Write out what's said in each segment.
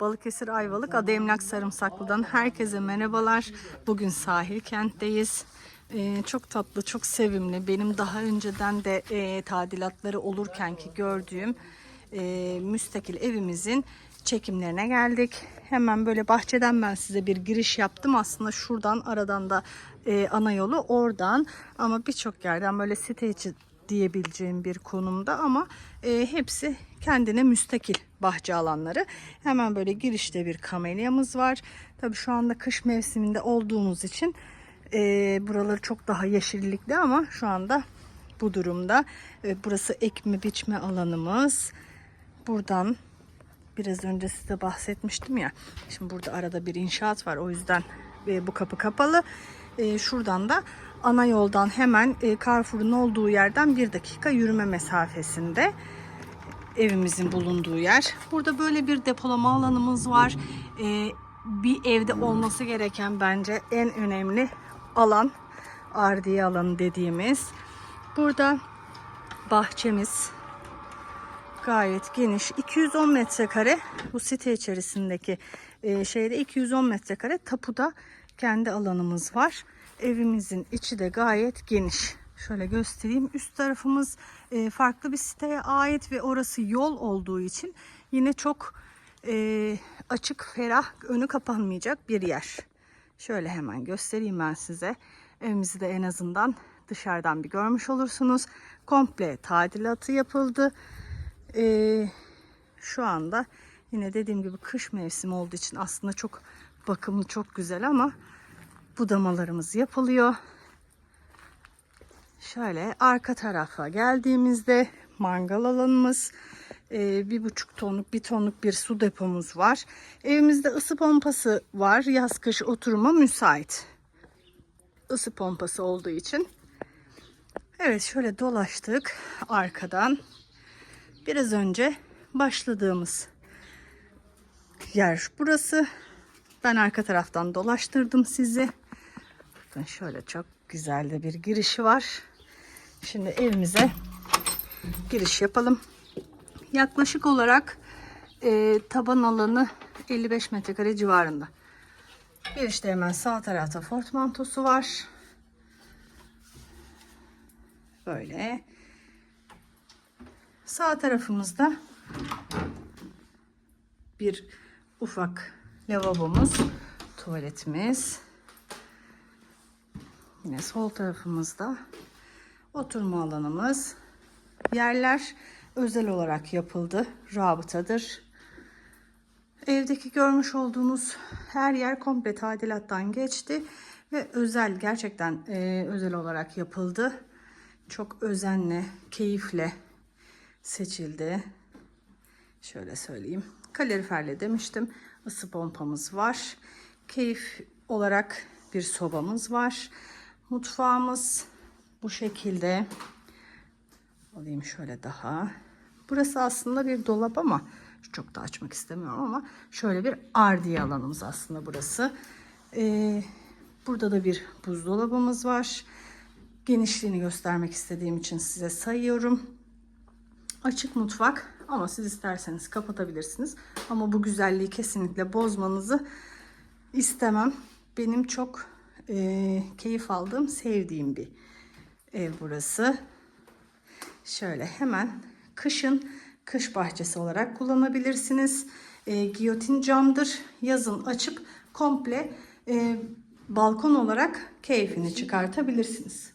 Balıkesir Ayvalık Ada Emlak Sarımsaklı'dan herkese merhabalar. Bugün sahil kentteyiz. Ee, çok tatlı, çok sevimli. Benim daha önceden de e, tadilatları olurken ki gördüğüm e, müstakil evimizin çekimlerine geldik. Hemen böyle bahçeden ben size bir giriş yaptım. Aslında şuradan aradan da e, ana yolu oradan ama birçok yerden böyle site içi diyebileceğim bir konumda ama e, hepsi kendine müstakil bahçe alanları. Hemen böyle girişte bir kamelyamız var. Tabii şu anda kış mevsiminde olduğumuz için e, buraları çok daha yeşillikli ama şu anda bu durumda. E, burası ekme biçme alanımız. Buradan biraz önce size bahsetmiştim ya. Şimdi burada arada bir inşaat var. O yüzden e, bu kapı kapalı. E, şuradan da ana yoldan hemen e, Carrefour'un olduğu yerden bir dakika yürüme mesafesinde evimizin bulunduğu yer. Burada böyle bir depolama alanımız var. E, bir evde olması gereken bence en önemli alan ardiye alanı dediğimiz. Burada bahçemiz gayet geniş. 210 metrekare bu site içerisindeki e, şeyde 210 metrekare tapuda kendi alanımız var. Evimizin içi de gayet geniş. Şöyle göstereyim. Üst tarafımız e, farklı bir siteye ait ve orası yol olduğu için yine çok e, açık, ferah, önü kapanmayacak bir yer. Şöyle hemen göstereyim ben size. Evimizi de en azından dışarıdan bir görmüş olursunuz. Komple tadilatı yapıldı. Ee, şu anda yine dediğim gibi kış mevsimi olduğu için aslında çok bakımlı çok güzel ama budamalarımız yapılıyor. Şöyle arka tarafa geldiğimizde mangal alanımız, e, bir buçuk tonluk, bir tonluk bir su depomuz var. Evimizde ısı pompası var. Yaz kış oturuma müsait. Isı pompası olduğu için. Evet şöyle dolaştık arkadan. Biraz önce başladığımız yer burası. Ben arka taraftan dolaştırdım sizi. Bakın şöyle çok güzel de bir girişi var. Şimdi evimize giriş yapalım. Yaklaşık olarak e, taban alanı 55 metrekare civarında. Girişte hemen sağ tarafta fort mantosu var. Böyle. Sağ tarafımızda bir ufak lavabomuz, tuvaletimiz. Yine sol tarafımızda oturma alanımız. Yerler özel olarak yapıldı. Rabıtadır. Evdeki görmüş olduğunuz her yer komple tadilattan geçti ve özel gerçekten e, özel olarak yapıldı. Çok özenle, keyifle seçildi. Şöyle söyleyeyim. Kaloriferle demiştim. Isı pompamız var. Keyif olarak bir sobamız var. Mutfağımız bu şekilde. Alayım şöyle daha. Burası aslında bir dolap ama çok da açmak istemiyorum ama şöyle bir ardiye alanımız aslında burası. Ee, burada da bir buzdolabımız var. Genişliğini göstermek istediğim için size sayıyorum. Açık mutfak ama siz isterseniz kapatabilirsiniz. Ama bu güzelliği kesinlikle bozmanızı istemem. Benim çok e, keyif aldığım, sevdiğim bir ev burası. Şöyle hemen kışın kış bahçesi olarak kullanabilirsiniz. E, giyotin camdır. Yazın açıp komple e, balkon olarak keyfini çıkartabilirsiniz.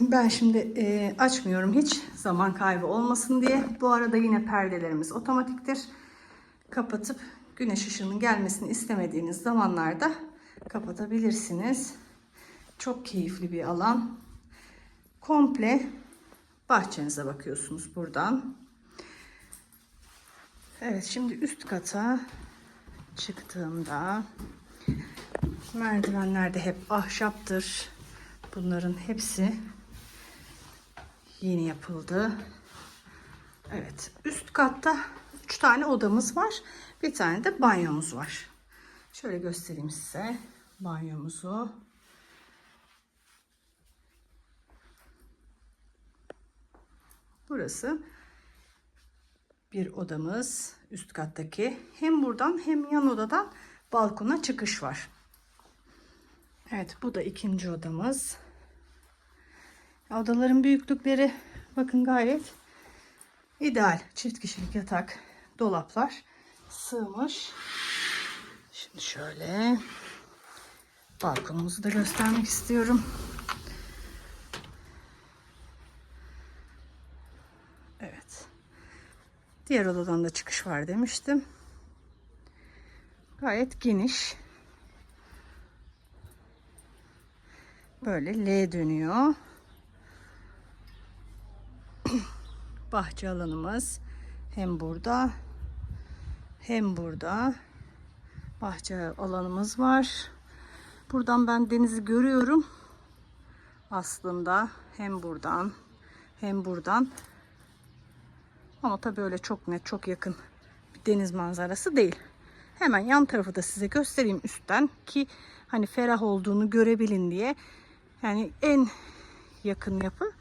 Ben şimdi e, açmıyorum hiç zaman kaybı olmasın diye. Bu arada yine perdelerimiz otomatiktir. Kapatıp güneş ışığının gelmesini istemediğiniz zamanlarda kapatabilirsiniz. Çok keyifli bir alan. Komple bahçenize bakıyorsunuz buradan. Evet şimdi üst kata çıktığımda merdivenlerde hep ahşaptır. Bunların hepsi yeni yapıldı. Evet üst katta 3 tane odamız var. Bir tane de banyomuz var. Şöyle göstereyim size banyomuzu. Burası bir odamız. üst kattaki. Hem buradan hem yan odadan balkona çıkış var. Evet bu da ikinci odamız. Odaların büyüklükleri bakın gayet ideal. Çift kişilik yatak, dolaplar sığmış. Şöyle balkonumuzu da göstermek istiyorum. Evet. Diğer odadan da çıkış var demiştim. Gayet geniş. Böyle L dönüyor. Bahçe alanımız hem burada hem burada bahçe alanımız var. Buradan ben denizi görüyorum. Aslında hem buradan hem buradan. Ama tabii öyle çok net, çok yakın bir deniz manzarası değil. Hemen yan tarafı da size göstereyim üstten ki hani ferah olduğunu görebilin diye. Yani en yakın yapı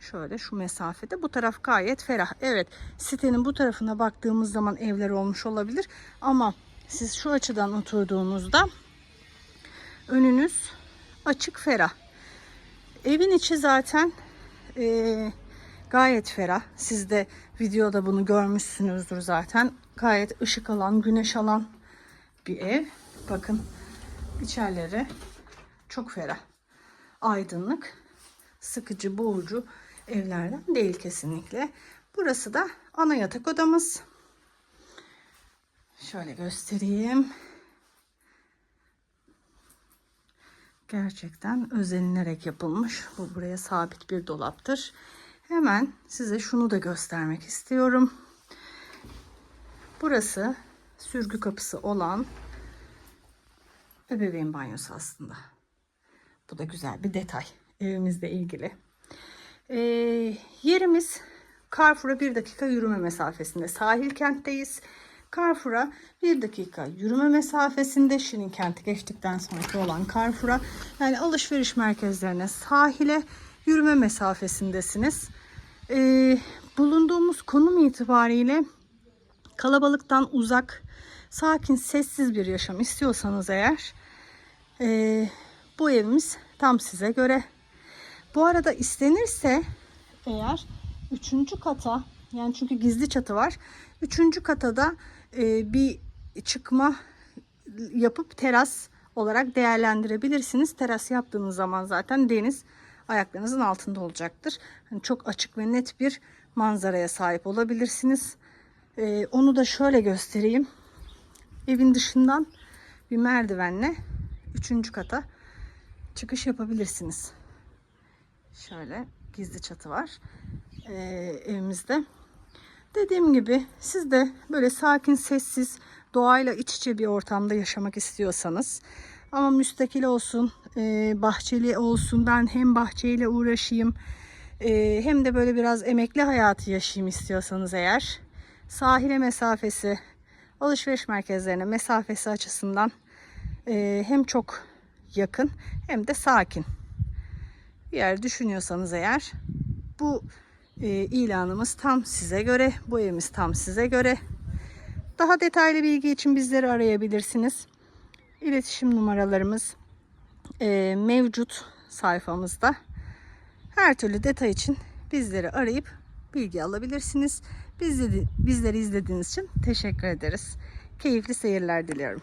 şöyle şu mesafede. Bu taraf gayet ferah. Evet sitenin bu tarafına baktığımız zaman evler olmuş olabilir. Ama siz şu açıdan oturduğunuzda önünüz açık ferah. Evin içi zaten e, gayet ferah. Siz de videoda bunu görmüşsünüzdür zaten. Gayet ışık alan, güneş alan bir ev. Bakın içerileri çok ferah. Aydınlık, sıkıcı, boğucu evlerden değil kesinlikle. Burası da ana yatak odamız. Şöyle göstereyim. Gerçekten özenilerek yapılmış. Bu buraya sabit bir dolaptır. Hemen size şunu da göstermek istiyorum. Burası sürgü kapısı olan ebeveyn banyosu aslında. Bu da güzel bir detay evimizle ilgili. Ee, yerimiz Carrefour'a bir dakika yürüme mesafesinde. Sahil kentteyiz. Carrefour'a bir dakika yürüme mesafesinde. Şirin kenti geçtikten sonraki olan Carrefour'a. Yani alışveriş merkezlerine, sahile yürüme mesafesindesiniz. Ee, bulunduğumuz konum itibariyle kalabalıktan uzak, sakin, sessiz bir yaşam istiyorsanız eğer e, bu evimiz tam size göre. Bu arada istenirse eğer üçüncü kata yani çünkü gizli çatı var. Üçüncü kata da e, bir çıkma yapıp teras olarak değerlendirebilirsiniz. Teras yaptığınız zaman zaten deniz ayaklarınızın altında olacaktır. Hani çok açık ve net bir manzaraya sahip olabilirsiniz. Ee, onu da şöyle göstereyim. Evin dışından bir merdivenle üçüncü kata çıkış yapabilirsiniz. Şöyle gizli çatı var ee, evimizde. Dediğim gibi siz de böyle sakin, sessiz, doğayla iç içe bir ortamda yaşamak istiyorsanız ama müstakil olsun, e, bahçeli olsun, ben hem bahçeyle uğraşayım e, hem de böyle biraz emekli hayatı yaşayayım istiyorsanız eğer sahile mesafesi, alışveriş merkezlerine mesafesi açısından e, hem çok yakın hem de sakin bir yer düşünüyorsanız eğer bu e, ilanımız tam size göre, bu evimiz tam size göre. Daha detaylı bilgi için bizleri arayabilirsiniz. İletişim numaralarımız e, mevcut sayfamızda. Her türlü detay için bizleri arayıp bilgi alabilirsiniz. Bizleri, bizleri izlediğiniz için teşekkür ederiz. Keyifli seyirler diliyorum.